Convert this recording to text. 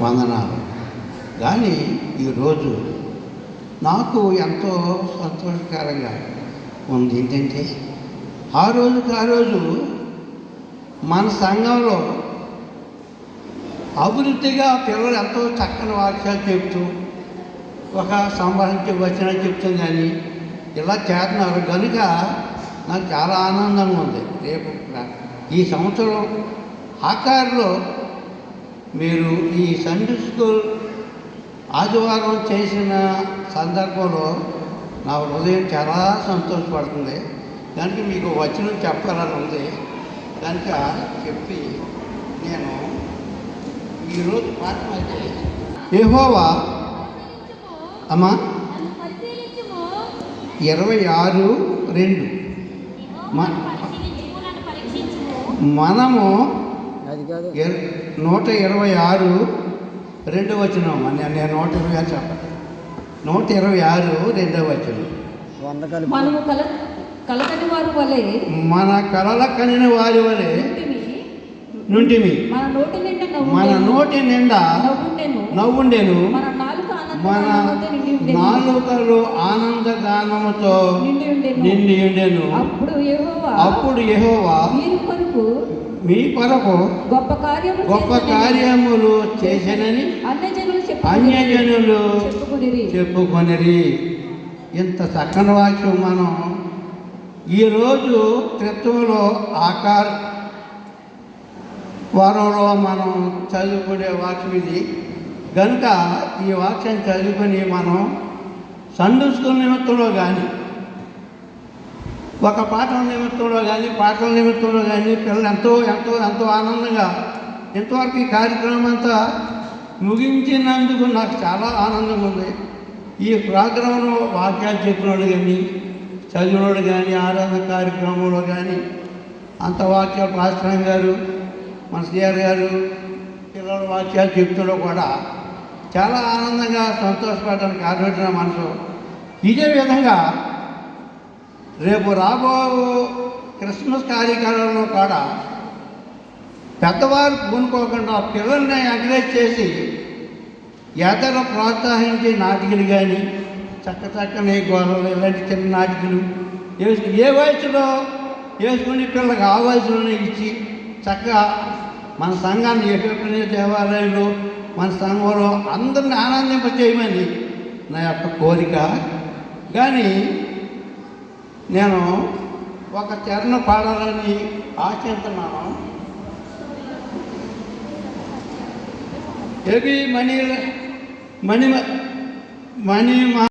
వందనాలు. కానీ ఈరోజు నాకు ఎంతో సంతోషకరంగా ఉంది. ఏంటంటే ఆ రోజుకి ఆ రోజు మన సంఘంలో అభివృద్ధిగా పిల్లలు ఎంతో చక్కని వాక్యాలు చెప్తూ ఒక సంభాషించే వచ్చిన చెప్తాం కానీ ఇలా చేస్తున్నారు. కనుక నాకు చాలా ఆనందంగా ఉంది. రేపు ఈ సంవత్సరం ఆకారులో మీరు ఈ సండే స్కూల్ ఆదివారం చేసిన సందర్భంలో నా హృదయం చాలా సంతోషపడుతుంది కనుక మీకు వచనం చెప్పాలని ఉంది కనుక చెప్పి నేను ఈరోజు పాఠం అయితే యెహోవా అమ్మా. ఇరవై ఆరు రెండు. మనము నూట ఇరవై ఆరు రెండవ వచనం నేను నేను నూట ఇరవై ఆరు చెప్పండి నూట ఇరవై ఆరు రెండవ వచనం వంద కలిపి మనము కల కలకని వారు వలె మన కలల కనిన వారి వలె ఉంటిమి. నుంటిమి మన నోటి నిండా మన నవ్వుండెను. నోటి నిండా నవ్వుండెను. మన. నాలుకలు ఆనందగానముతో నిండి ఉండెను. నిండి ఉండెను అప్పుడు యెహోవా కొరకు మీ కొరకు గొప్ప కార్యము గొప్ప కార్యములు చేసెనని అన్యజనులు చెప్పుకునిరి చెప్పుకొనిరి. ఇంత చక్కని వాక్యం మనం ఈరోజు క్రితంలో ఆకార వారంలో మనం చదువుకునే వాక్యం ఇది. కనుక ఈ వాక్యం చదువుకొని మనం నిమిత్తంలో కానీ ఒక పాఠం నిమిత్తంలో కానీ పాటల నిమిత్తంలో కానీ పిల్లలు ఎంతో ఎంతో ఎంతో ఆనందంగా ఇంతవరకు ఈ కార్యక్రమం అంతా ముగించినందుకు నాకు చాలా ఆనందంగా ఉంది. ఈ ప్రోగ్రాంలో వాక్యాలు చెప్పినోడు కానీ చదివినోడు కానీ ఆరాధన కార్యక్రమంలో కానీ అంత వాక్యాలు పాస్టర్ గారు మన సిఆర్ గారు పిల్లల వాక్యాలు చెప్తుండో కూడా చాలా ఆనందంగా సంతోషపడడానికి ఆలోచన మనసు. ఇదే విధంగా రేపు రాబో క్రిస్మస్ కార్యక్రమంలో కూడా పెద్దవారు పూనుకోకుండా పిల్లల్ని ఎంకరేజ్ చేసి ఎదర ప్రోత్సహించే నాటికలు కానీ చక్క చక్కని గోడలు ఇలాంటి చిన్న నాటికలు వేసు ఏ వయసులో వేసుకుని పిల్లలకు ఆ వయసులోనే ఇచ్చి చక్కగా మన సంఘాన్ని ఎటువంటి దేవాలయంలో మన సంఘంలో అందరిని ఆనందింపచేయమని నా యొక్క కోరిక. కానీ నేను ఒక చరణ పాడాలని ఆశిస్తున్నాను ఎవి మణి మణి మణి మా